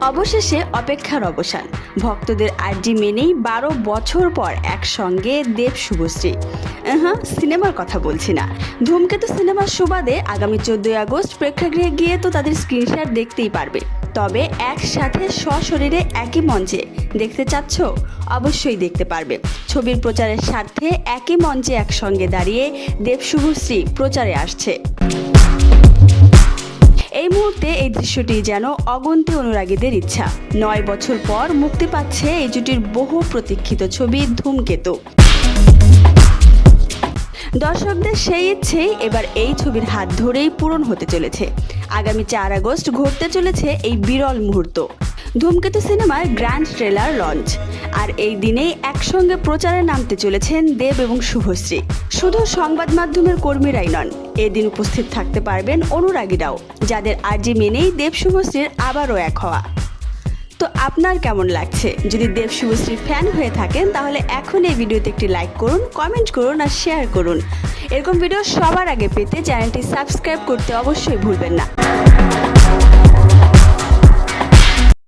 অবশেষে অপেক্ষার অবসান। ভক্তদের আর্জি মেনেই বারো বছর পর একসঙ্গে দেব শুভশ্রী। হ্যাঁ সিনেমার কথা বলছি না। ধূমকেতু সিনেমার সুবাদে আগামী চোদ্দই আগস্ট প্রেক্ষাগৃহে গিয়ে তো তাদের স্ক্রিনশট দেখতেই পারবে। তবে একসাথে সশরীরে একই মঞ্চে দেখতে চাচ্ছ? অবশ্যই দেখতে পারবে। ছবির প্রচারের স্বার্থে একই মঞ্চে একসঙ্গে দাঁড়িয়ে দেব শুভশ্রী প্রচারে আসছে। এই মুহূর্তে এই দৃশ্যটি যেন অগন্তি অনুরাগীদের ইচ্ছা। নয় বছর পর মুক্তি পাচ্ছে এই জুটির বহু প্রতীক্ষিত ছবি ধূমকেতু। দর্শকদের সেই ইচ্ছেই এবার এই ছবির হাত ধরেই পূরণ হতে চলেছে। আগামী চার আগস্ট ঘটতে চলেছে এই বিরল মুহূর্ত। ধূমকেতু সিনেমার গ্র্যান্ড ট্রেলার লঞ্চ। আর এই দিনেই একসঙ্গে প্রচারে নামতে চলেছেন দেব এবং শুভশ্রী। শুধু সংবাদ মাধ্যমের কর্মীরাই নন, এদিন উপস্থিত থাকতে পারবেন অনুরাগীরাও যাদের আর্জি মেনেই দেব শুভশ্রীর আবারও এক হওয়া। তো আপনার কেমন লাগছে? যদি দেব শুভশ্রীর ফ্যান হয়ে থাকেন, তাহলে এখন এই ভিডিওতে একটি লাইক করুন, কমেন্ট করুন আর শেয়ার করুন। এরকম ভিডিও সবার আগে পেতে চ্যানেলটি সাবস্ক্রাইব করতে অবশ্যই ভুলবেন না।